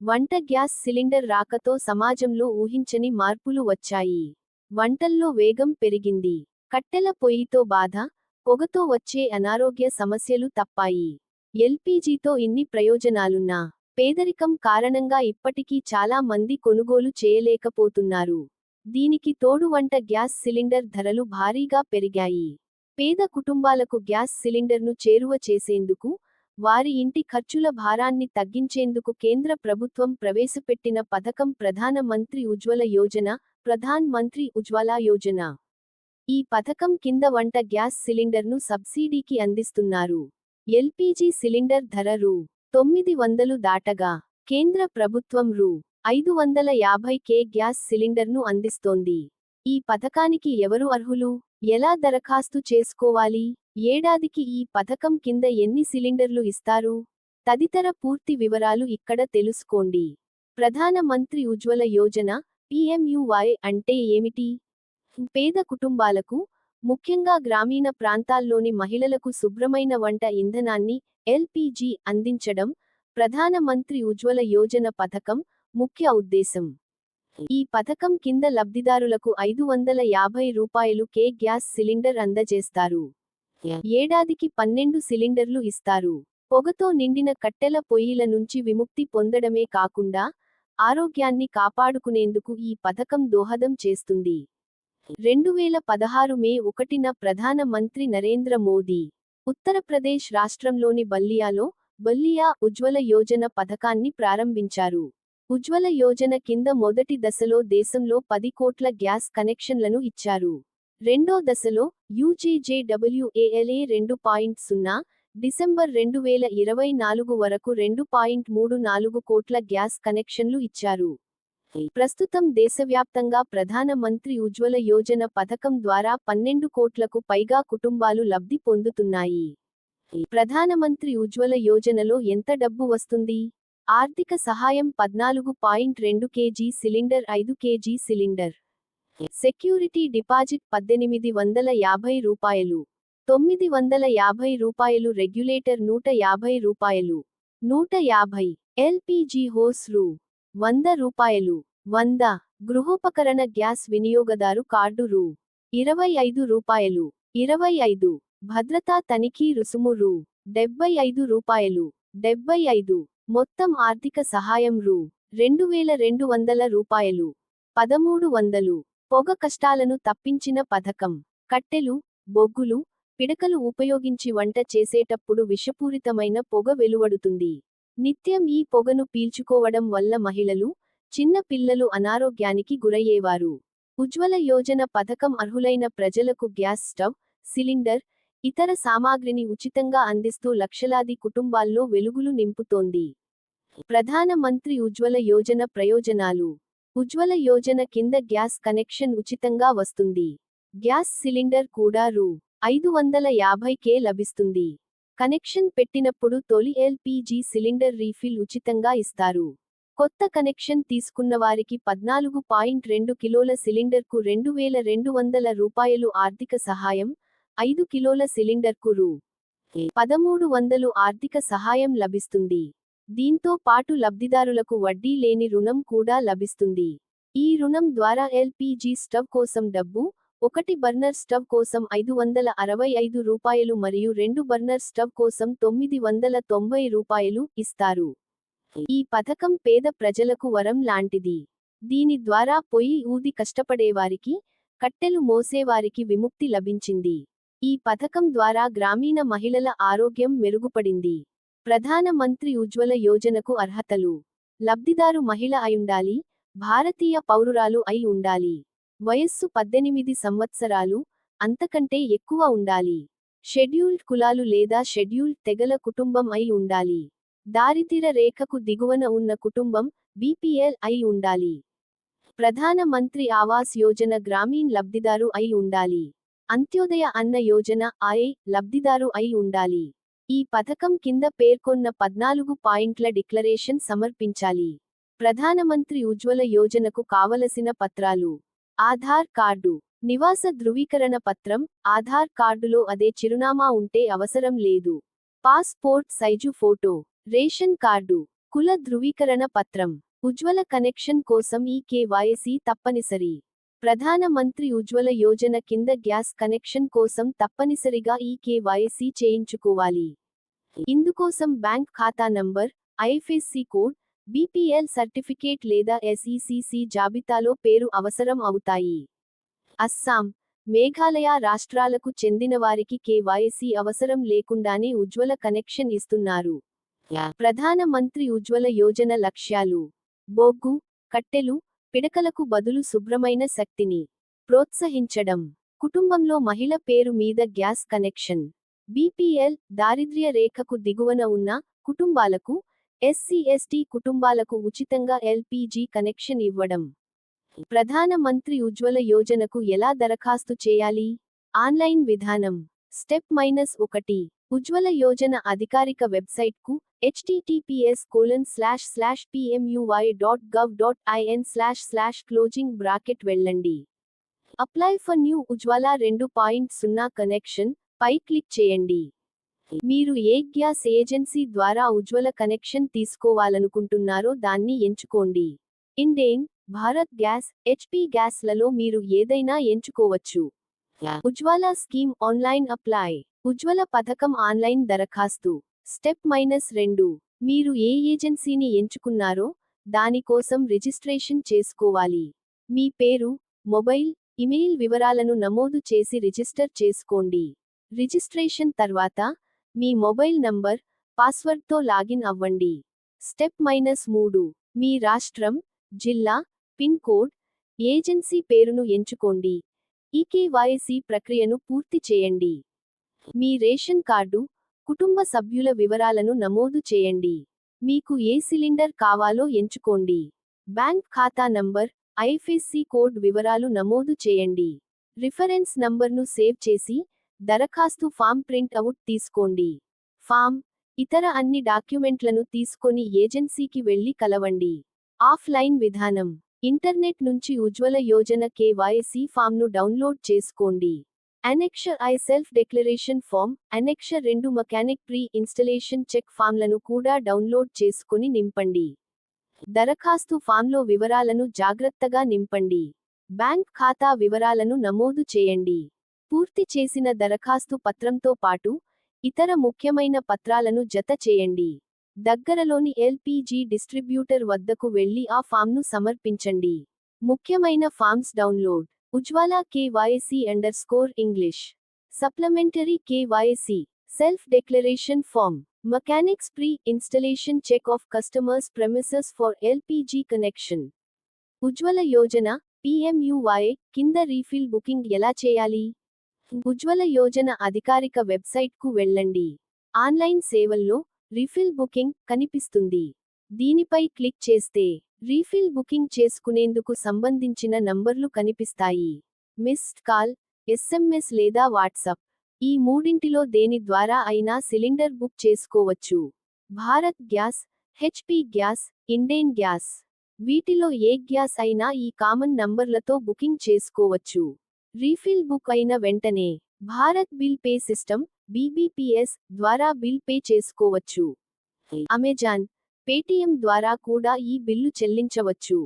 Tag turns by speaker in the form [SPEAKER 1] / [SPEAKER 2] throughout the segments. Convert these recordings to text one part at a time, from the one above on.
[SPEAKER 1] వంట gas cylinder రాకతో సమాజంలో ఊహించని మార్పులు వచ్చాయి. వంటల్లో వేగం పెరిగింది. కట్టెల పొయ్యితో బాధ పొగతో వచ్చే అనారోగ్య సమస్యలు తప్పాయి. ఎల్పీజీతో ఇన్ని ప్రయోజనాలున్నా పేదరికం కారణంగా ఇప్పటికీ చాలా మంది కొనుగోలు చేయలేకపోతున్నారు. దీనికి తోడు వంట గ్యాస్ సిలిండర్ ధరలు భారీగా పెరిగాయి. పేద కుటుంబాలకు గ్యాస్ సిలిండర్ను చేరువ చేసేందుకు వారి ఇంటి ఖర్చుల భారాన్ని తగ్గించేందుకు కేంద్ర ప్రభుత్వం ప్రవేశపెట్టిన పథకం ప్రధాన మంత్రి ఉజ్వల యోజన ప్రధాన్ మంత్రి ఉజ్వల యోజన. ఈ పథకం కింద వంట గ్యాస్ సిలిండర్ను సబ్సిడీకి అందిస్తున్నారు. ఎల్పీజీ సిలిండర్ ధర రూ. తొమ్మిది వందలు దాటగా. కేంద్ర ప్రభుత్వం రూ. ఐదు వందల యాభై కే గ్యాస్ సిలిండర్ను అందిస్తోంది. ఈ పథకానికి ఎవరు అర్హులు? ఎలా దరఖాస్తు చేసుకోవాలి? ఏడాదికి ఈ పథకం కింద ఎన్ని సిలిండర్లు ఇస్తారు? తదితర పూర్తి వివరాలు ఇక్కడ తెలుసుకోండి. ప్రధాన మంత్రి ఉజ్వల యోజన పిఎంయువై అంటే ఏమిటి? పేద కుటుంబాలకు ముఖ్యంగా గ్రామీణ ప్రాంతాల్లోని మహిళలకు శుభ్రమైన వంట ఇంధనాన్ని ఎల్పిజి అందించడం ప్రధాన మంత్రి ఉజ్వల యోజన పథకం ముఖ్య ఉద్దేశం. ఈ పథకం కింద లబ్ధిదారులకు ఐదు వందల యాభై రూపాయలు కే గ్యాస్ సిలిండర్ అందజేస్తారు. ఏడాదికి పన్నెండు సిలిండర్లు ఇస్తారు. పొగతో నిండిన కట్టెల పొయ్యిల నుంచి విముక్తి పొందడమే కాకుండా ఆరోగ్యాన్ని కాపాడుకునేందుకు ఈ పథకం దోహదం చేస్తుంది. రెండు వేల పదహారు మే ఒకటిన ప్రధాన మంత్రి నరేంద్ర మోదీ ఉత్తరప్రదేశ్ రాష్ట్రంలోని బల్లియాలో బల్లియా ఉజ్వల యోజన పథకాన్ని ప్రారంభించారు. ఉజ్వల యోజన కింద మొదటి దశలో దేశంలో పది కోట్ల గ్యాస్ కనెక్షన్లను ఇచ్చారు. రెండో దశలో యూజీజేడబ్ల్యూఏఎల్ఏ రెండు పాయింట్ సున్నా డిసెంబర్ రెండు వేల ఇరవై నాలుగు వరకు రెండు పాయింట్ మూడు నాలుగు కోట్ల గ్యాస్ కనెక్షన్లు ఇచ్చారు. ప్రస్తుతం దేశవ్యాప్తంగా ప్రధాన మంత్రి ఉజ్వల యోజన పథకం ద్వారా పన్నెండు కోట్లకు పైగా కుటుంబాలు లబ్ధి పొందుతున్నాయి. ప్రధానమంత్రి ఉజ్వల యోజనలో ఎంత డబ్బు వస్తుంది? ఆర్థిక సహాయం పద్నాలుగు పాయింట్ రెండు కేజీ సిలిండర్ ఐదు కేజీ సిలిండర్. సెక్యూరిటీ డిపాజిట్ పద్దెనిమిది వందల యాభై రూపాయలు తొమ్మిది వందల యాభై రూపాయలు రెగ్యులేటర్ నూట యాభై రూపాయలు నూట యాభై ఎల్పిజి హోస్ రూ వంద రూపాయలు వంద గృహోపకరణ గ్యాస్ వినియోగదారు కార్డు రూ. ఇరవై ఐదు రూపాయలు ఇరవై ఐదు భద్రతా తనిఖీ రుసుము రూ. డెబ్బై ఐదు రూపాయలు డెబ్బై ఐదు మొత్తం ఆర్థిక సహాయం రూ. రెండు వేల రెండు వందల రూపాయలు పదమూడు వందలు పొగ కష్టాలను తప్పించిన పథకం. కట్టెలు బొగ్గులు పిడకలు ఉపయోగించి వంట చేసేటప్పుడు విషపూరితమైన పొగ వెలువడుతుంది. నిత్యం ఈ పొగను పీల్చుకోవడం వల్ల మహిళలు చిన్న పిల్లలు అనారోగ్యానికి గురయ్యేవారు. ఉజ్వల యోజన పథకం అర్హులైన ప్రజలకు గ్యాస్ స్టవ్ సిలిండర్ ఇతర సామాగ్రిని ఉచితంగా అందిస్తూ లక్షలాది కుటుంబాల్లో వెలుగులు నింపుతోంది. ప్రధాన మంత్రి ఉజ్వల యోజన ప్రయోజనాలు. ఉజ్వల యోజన కింద గ్యాస్ కనెక్షన్ ఉచితంగా వస్తుంది. గ్యాస్ సిలిండర్ కూడా రూ. ఐదు వందల యాభై కే లభిస్తుంది. కనెక్షన్ పెట్టినప్పుడు తొలి ఎల్పీజీ సిలిండర్ రీఫిల్ ఉచితంగా ఇస్తారు. కొత్త కనెక్షన్ తీసుకున్న వారికి పద్నాలుగు పాయింట్ రెండు కిలోల సిలిండర్కు రెండు వేల రెండు వందల రూపాయలు ఆర్థిక సహాయం ఐదు కిలోల సిలిండర్కు రూ. పదమూడు వందలు ఆర్థిక సహాయం లభిస్తుంది. దీంతో పాటు లబ్ధిదారులకు వడ్డీ లేని రుణం కూడా లభిస్తుంది. ఈ రుణం ద్వారా ఎల్పీజీ స్టవ్ కోసం డబ్బు ఒకటి బర్నర్ స్టవ్ కోసం ఐదు వందల అరవై ఐదు రూపాయలు మరియు రెండు బర్నర్ స్టవ్ కోసం తొమ్మిది వందల తొంభై రూపాయలు ఇస్తారు. ఈ పథకం పేద ప్రజలకు వరం లాంటిది. దీని ద్వారా పొయ్యి ఊది కష్టపడేవారికి కట్టెలు మోసేవారికి విముక్తి లభించింది. ఈ పథకం ద్వారా గ్రామీణ మహిళల ఆరోగ్యం మెరుగుపడింది. ప్రధాన మంత్రి ఉజ్వల యోజనకు అర్హతలు. లబ్ధిదారు మహిళ అయుండాలి భారతీయ పౌరురాలు అయి ఉండాలి. వయస్సు పద్దెనిమిది సంవత్సరాలు అంతకంటే ఎక్కువ ఉండాలి. షెడ్యూల్డ్ కులాలు లేదా షెడ్యూల్డ్ తెగల కుటుంబం అయి ఉండాలి. దారిద్ర రేఖకు దిగువన ఉన్న కుటుంబం బీపీఎల్ అయి ఉండాలి. ప్రధాన మంత్రి ఆవాస్ యోజన గ్రామీణ్ లబ్ధిదారు అయి ఉండాలి. అంత్యోదయ అన్న యోజన ఆయే లబ్ధిదారు అయి ఉండాలి. ఈ పథకం కింద పేర్కొన్న పద్నాలుగు పాయింట్ల డిక్లరేషన్ సమర్పించాలి. ప్రధానమంత్రి ఉజ్వల యోజనకు కావలసిన పత్రాలు. ఆధార్ కార్డు. నివాస ధృవీకరణ పత్రం. ఆధార్ కార్డులో అదే చిరునామా ఉంటే అవసరం లేదు. Passport size photo. Ration card. కుల ధృవీకరణ పత్రం. ఉజ్వల కనెక్షన్ కోసం ఈ కేవైసీ తప్పనిసరి. ప్రధాన మంత్రి ఉజ్వల యోజన కింద గ్యాస్ కనెక్షన్ కోసం తప్పనిసరిగా ఈ కేవైసీ చేయించుకోవాలి. ఇందుకోసం బ్యాంక్ ఖాతా number IFSC code BPL certificate లేదా ఎస్ఈసిసి జాబితాలో పేరు అవసరం అవుతాయి. అస్సాం మేఘాలయ రాష్ట్రాలకు చెందిన వారికి కేవైసీ అవసరం లేకుండానే ఉజ్వల కనెక్షన్ ఇస్తున్నారు. ప్రధాన మంత్రి ఉజ్వల యోజన లక్ష్యాలు బొగ్గు కట్టెలు పిడకలకు బదులు శుభ్రమైన శక్తిని ప్రోత్సహించడం. కుటుంబంలో మహిళ పేరు మీద గ్యాస్ కనెక్షన్. బీపీఎల్ దారిద్ర్య రేఖకు దిగువన ఉన్న కుటుంబాలకు ఎస్సీ ఎస్టీ కుటుంబాలకు ఉచితంగా ఎల్పీజీ కనెక్షన్ ఇవ్వడం. ప్రధాన మంత్రి ఉజ్వల యోజనకు ఎలా దరఖాస్తు చేయాలి? ఆన్లైన్ విధానం. స్టెప్ మైనస్ ఒకటి. ఉజ్వల యోజన అధికారిక వెబ్సైట్కు https colon slash slash PMUY dot gov dot IN slash slash closing bracket వెళ్ళండి. అప్లై ఫర్ న్యూ ఉజ్వల రెండు పాయింట్ సున్నా కనెక్షన్ పై క్లిక్ చేయండి. మీరు ఏ గ్యాస్ ఏజెన్సీ ద్వారా ఉజ్వల కనెక్షన్ తీసుకోవాలనుకుంటున్నారో దాన్ని ఎంచుకోండి. ఇండేన్ భారత్ గ్యాస్ హెచ్పి గ్యాస్లలో మీరు ఏదైనా ఎంచుకోవచ్చు. Ujjwala scheme online apply Ujjwala పథకం ఆన్లైన్ దరఖాస్తు. స్టెప్ మైనస్ రెండు. మీరు ఏ ఏజెన్సీని ఎంచుకున్నారో దానికోసం రిజిస్ట్రేషన్ చేసుకోవాలి. మీ పేరు మొబైల్ ఇమెయిల్ వివరాలను నమోదు చేసి రిజిస్టర్ చేసుకోండి. రిజిస్ట్రేషన్ తర్వాత మీ మొబైల్ నంబర్ పాస్వర్డ్తో లాగిన్ అవ్వండి. స్టెప్ మైనస్ మూడు. మీ రాష్ట్రం జిల్లా పిన్ కోడ్ ఏజెన్సీ పేరును ఎంచుకోండి. ఈకేవైసీ ప్రక్రియను పూర్తి చేయండి. మీ రేషన్ కార్డు కుటుంబ సభ్యుల వివరాలను నమోదు చేయండి. మీకు ఏ సిలిండర్ కావాలో ఎంచుకోండి. బ్యాంక్ ఖాతా నంబర్ ఐఎఫ్ఎస్సి కోడ్ వివరాలు నమోదు చేయండి. రిఫరెన్స్ నంబర్ను సేవ్ చేసి దరఖాస్తు ఫామ్ ప్రింట్ అవుట్ తీసుకోండి. ఫామ్ ఇతర అన్ని డాక్యుమెంట్లను తీసుకొని ఏజెన్సీకి వెళ్ళి కలవండి. ఆఫ్లైన్ విధానం ఇంటర్నెట్ నుంచి ఉజ్వల యోజన కేవైసీ ఫామ్ను డౌన్లోడ్ చేసుకోండి. Annexure I self declaration form annexure రెండు మెకానిక్ ప్రీ ఇన్స్టలేషన్ చెక్ ఫామ్లను కూడా డౌన్లోడ్ చేసుకుని నింపండి. దరఖాస్తు ఫామ్లో వివరాలను జాగ్రత్తగా నింపండి. బ్యాంక్ ఖాతా వివరాలను నమోదు చేయండి. పూర్తి చేసిన దరఖాస్తు పత్రంతో పాటు ఇతర ముఖ్యమైన పత్రాలను జత చేయండి. దగ్గరలోని ఎల్పీజీ డిస్ట్రిబ్యూటర్ వద్దకు వెళ్ళి ఆ ఫామ్ను సమర్పించండి. ముఖ్యమైన forms download Ujjwala KYC underscore English. Supplementary KYC self declaration form mechanics pre installation check of customers premises for LPG connection. Ujjwala Yojana PMUY కింద రీఫిల్ బుకింగ్ ఎలా చేయాలి? ఉజ్వల యోజన అధికారిక వెబ్సైట్కు వెళ్ళండి. ఆన్లైన్ సేవల్లో రీఫిల్ బుకింగ్ కనిపిస్తుంది. దీనిపై క్లిక్ చేస్తే రీఫిల్ బుకింగ్ చేసుకునేందుకు సంబంధించిన నంబర్లు కనిపిస్తాయి. మిస్డ్ కాల్ ఎస్ఎంఎస్ లేదా వాట్సాప్. ఈ మూడింటిలో దేని ద్వారా అయినా సిలిండర్ బుక్ చేసుకోవచ్చు. Bharat gas HP gas Indane gas. వీటిలో ఏ గ్యాస్ అయినా ఈ కామన్ నంబర్లతో బుకింగ్ చేసుకోవచ్చు. రీఫిల్ బుక్ అయిన వెంటనే Bharat bill pay system BBPS ద్వారా బిల్ పే చేసుకోవచ్చు. అమెజాన్ పేటీఎం ద్వారా కూడా ఈ బిల్లు చెల్లించవచ్చు.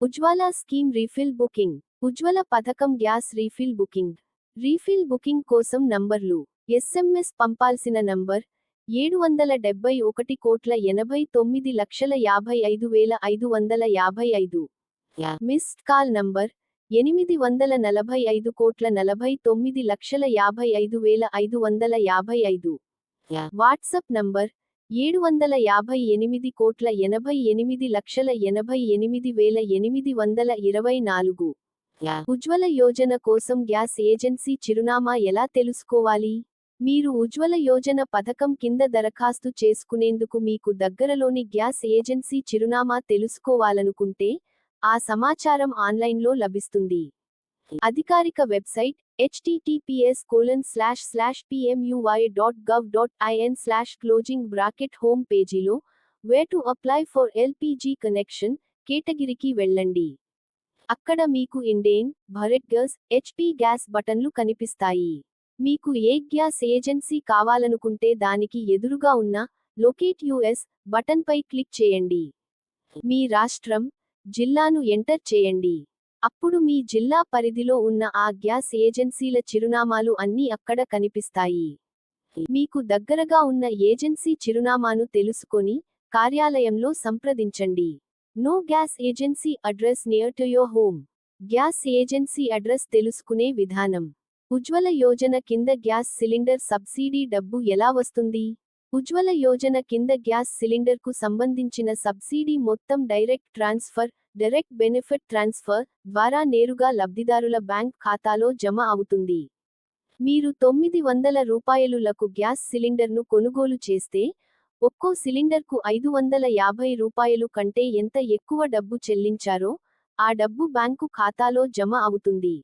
[SPEAKER 1] Ujjwala scheme refill booking. Ujjwala పథకం gas refill booking. Refill booking కోసం నంబర్లు. ఎస్ఎంఎస్ పంపాల్సిన నంబర్ ఏడు వందల డెబ్బై ఒకటి కోట్ల ఎనభై తొమ్మిది లక్షల యాభై ఐదు వేల ఐదు వందల యాభై ఐదు. మిస్డ్ కాల్ నంబర్ ఎనిమిది వందల నలభై ఐదు కోట్ల నలభై తొమ్మిది లక్షల యాభై ఐదు వేల ఐదు వందల యాభై ఐదు. వాట్సాప్ నంబర్ ఏడు వందల యాభై ఎనిమిది కోట్ల ఎనభై ఎనిమిది లక్షల ఎనభై ఎనిమిది వేల ఎనిమిది వందల ఇరవై నాలుగు. ఉజ్వల యోజన కోసం గ్యాస్ ఏజెన్సీ చిరునామా ఎలా తెలుసుకోవాలి? మీరు ఉజ్వల యోజన పథకం కింద దరఖాస్తు చేసుకునేందుకు మీకు దగ్గరలోని గ్యాస్ ఏజెన్సీ చిరునామా తెలుసుకోవాలనుకుంటే ఆ సమాచారం ఆన్లైన్లో లభిస్తుంది. అధికారిక website https colon slash slash PMUY dot gov dot IN slash closing bracket home పేజీలో way to apply for LPG connection కేటగిరికి వెళ్ళండి. అక్కడ మీకు Indane Bharat gas HP gas బటన్లు కనిపిస్తాయి. మీకు ఏ గ్యాస్ ఏజెన్సీ కావాలనుకుంటే దానికి ఎదురుగా ఉన్న లొకేట్ యుఎస్ బటన్పై క్లిక్ చేయండి. మీ రాష్ట్రం జిల్లాను ఎంటర్ చేయండి. అప్పుడు మీ జిల్లా పరిధిలో ఉన్న ఆ గ్యాస్ ఏజెన్సీల చిరునామాలు అన్నీ అక్కడ కనిపిస్తాయి. మీకు దగ్గరగా ఉన్న ఏజెన్సీ చిరునామాను తెలుసుకొని కార్యాలయంలో సంప్రదించండి. No gas agency address near to your home gas agency address తెలుసుకునే విధానం. ఉజ్వల యోజన కింద గ్యాస్ సిలిండర్ సబ్సిడీ డబ్బు ఎలా వస్తుంది? ఉజ్వల యోజన కింద గ్యాస్ సిలిండర్కు సంబంధించిన సబ్సిడీ మొత్తం direct transfer direct benefit transfer ద్వారా నేరుగా లబ్ధిదారుల బ్యాంక్ ఖాతాలో జమ అవుతుంది. మీరు తొమ్మిది వందల రూపాయలులకు గ్యాస్ సిలిండర్ను కొనుగోలు చేస్తే ఒక్కో సిలిండర్కు ఐదు వందల యాభై రూపాయలు కంటే ఎంత ఎక్కువ డబ్బు చెల్లించారో ఆ డబ్బు బ్యాంకు ఖాతాలో జమ అవుతుంది.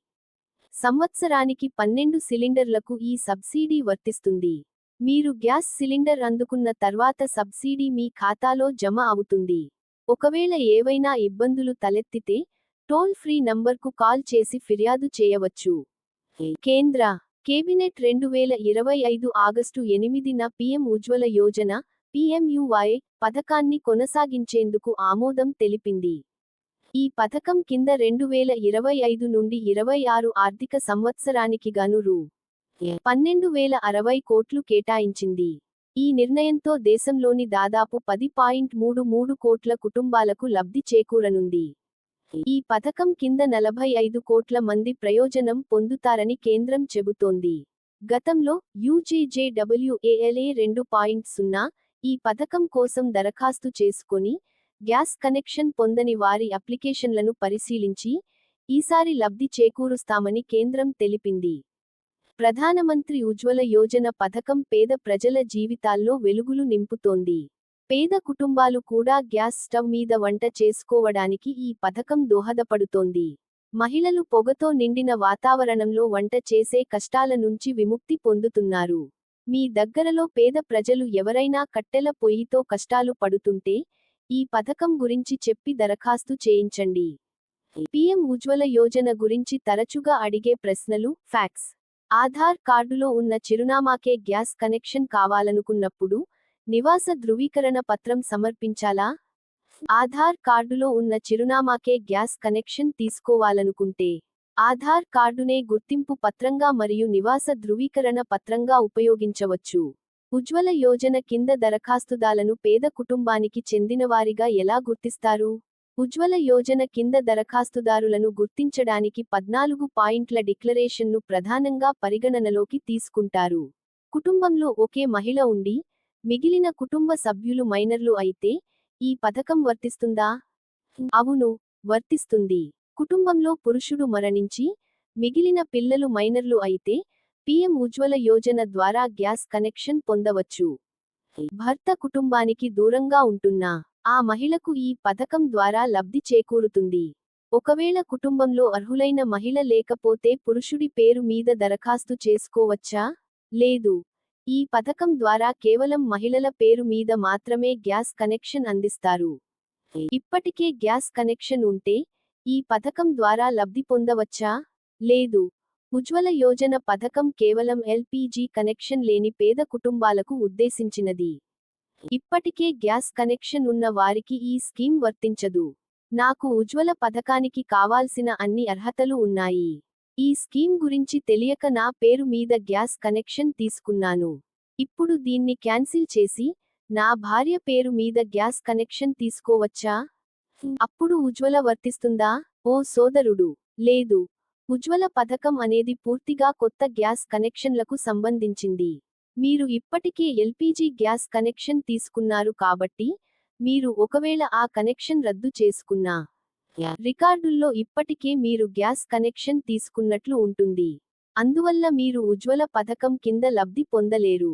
[SPEAKER 1] సంవత్సరానికి పన్నెండు సిలిండర్లకు ఈ సబ్సిడీ వర్తిస్తుంది. మీరు గ్యాస్ సిలిండర్ అందుకున్న తర్వాత సబ్సిడీ మీ ఖాతాలో జమ అవుతుంది. ఒకవేళ ఏవైనా ఇబ్బందులు తలెత్తితే టోల్ ఫ్రీ నంబర్కు కాల్ చేసి ఫిర్యాదు చేయవచ్చు. కేంద్ర కేబినెట్ రెండు వేల ఇరవై ఐదు ఆగస్టు ఎనిమిదిన పీఎం ఉజ్వల యోజన పిఎంయువై పథకాన్ని కొనసాగించేందుకు ఆమోదం తెలిపింది. ఈ పథకం కింద రెండు వేల ఇరవై ఐదు నుండి ఇరవై ఆరు ఆర్థిక సంవత్సరానికి గాను రూ పన్నెండు వేల అరవై కోట్లు కేటాయించింది. ఈ నిర్ణయంతో దేశంలోని దాదాపు పది పాయింట్ మూడు మూడు కోట్ల కుటుంబాలకు లబ్ధి చేకూరనుంది. ఈ పథకం కింద నలభై ఐదు కోట్ల మంది ప్రయోజనం పొందుతారని కేంద్రం చెబుతోంది. గతంలో యూజీజేడబ్ల్యూఏఎల్ఏ రెండు పాయింట్ సున్నా ఈ పథకం కోసం దరఖాస్తు చేసుకొని గ్యాస్ కనెక్షన్ పొందని వారి అప్లికేషన్లను పరిశీలించి ఈసారి లబ్ధి చేకూరుస్తామని కేంద్రం తెలిపింది. ప్రధానమంత్రి ఉజ్వల యోజన పథకం పేద ప్రజల జీవితాల్లో వెలుగులు నింపుతోంది. పేద కుటుంబాలు కూడా గ్యాస్ స్టవ్ మీద వంట చేసుకోవడానికి ఈ పథకం దోహదపడుతోంది. మహిళలు పొగతో నిండిన వాతావరణంలో వంట చేసే కష్టాల నుంచి విముక్తి పొందుతున్నారు. మీ దగ్గరలో పేద ప్రజలు ఎవరైనా కట్టెల పొయ్యితో కష్టాలు పడుతుంటే ఈ పథకం గురించి చెప్పి దరఖాస్తు చేయించండి. పీఎం ఉజ్వల యోజన గురించి తరచుగా అడిగే ప్రశ్నలు ఫ్యాక్స్. ఆధార్ కార్డులో ఉన్న చిరునామాకే గ్యాస్ కనెక్షన్ కావాలనుకున్నప్పుడు నివాస ధృవీకరణ పత్రం సమర్పించాలా? ఆధార్ కార్డులో ఉన్న చిరునామాకే గ్యాస్ కనెక్షన్ తీసుకోవాలనుకుంటే ఆధార్ కార్డునే గుర్తింపు పత్రంగా మరియు నివాస ధృవీకరణ పత్రంగా ఉపయోగించవచ్చు. ఉజ్వల యోజన కింద దరఖాస్తుదాలను పేద కుటుంబానికి చెందినవారిగా ఎలా గుర్తిస్తారు? ఉజ్వల యోజన కింద దరఖాస్తుదారులను గుర్తించడానికి పద్నాలుగు పాయింట్ల డిక్లరేషన్ను ప్రధానంగా పరిగణనలోకి తీసుకుంటారు. కుటుంబంలో ఒకే మహిళ ఉండి మిగిలిన కుటుంబ సభ్యులు మైనర్లు అయితే ఈ పథకం వర్తిస్తుందా? అవును వర్తిస్తుంది. కుటుంబంలో పురుషుడు మరణించి మిగిలిన పిల్లలు మైనర్లు అయితే పీఎం ఉజ్వల యోజన ద్వారా గ్యాస్ కనెక్షన్ పొందవచ్చు. భర్త కుటుంబానికి దూరంగా ఉంటున్నా ఆ మహిళకు ఈ పథకం ద్వారా లబ్ధి చేకూరుతుంది. ఒకవేళ కుటుంబంలో అర్హులైన మహిళ లేకపోతే పురుషుడి పేరు మీద దరఖాస్తు చేసుకోవచ్చా? లేదు. ఈ పథకం ద్వారా కేవలం మహిళల పేరు మీద మాత్రమే గ్యాస్ కనెక్షన్ అందిస్తారు. ఇప్పటికే గ్యాస్ కనెక్షన్ ఉంటే ఈ పథకం ద్వారా లబ్ధి పొందవచ్చా? లేదు. ఉజ్వల యోజన పథకం కేవలం ఎల్పీజీ కనెక్షన్ లేని పేద కుటుంబాలకు ఉద్దేశించినది. ఇప్పటికే గ్యాస్ కనెక్షన్ ఉన్న వారికి ఈ స్కీమ్ వర్తించదు. నాకు ఉజ్వల పథకానికి కావాల్సిన అన్ని అర్హతలు ఉన్నాయి. ఈ స్కీమ్ గురించి తెలియక నా పేరు మీద గ్యాస్ కనెక్షన్ తీసుకున్నాను. ఇప్పుడు దీన్ని క్యాన్సిల్ చేసి నా భార్య పేరు మీద గ్యాస్ కనెక్షన్ తీసుకోవచ్చా? అప్పుడు ఉజ్వల వర్తిస్తుందా? ఓ సోదరుడు. లేదు. ఉజ్వల పథకం అనేది పూర్తిగా కొత్త గ్యాస్ కనెక్షన్లకు సంబంధించింది. మీరు ఇప్పటికే ఎల్పీజీ గ్యాస్ కనెక్షన్ తీసుకున్నారు కాబట్టి మీరు ఒకవేళ ఆ కనెక్షన్ రద్దు చేసుకున్నా రికార్డుల్లో ఇప్పటికే మీరు గ్యాస్ కనెక్షన్ తీసుకున్నట్లు ఉంటుంది. అందువల్ల మీరు ఉజ్వల పథకం కింద లబ్ధి పొందలేరు.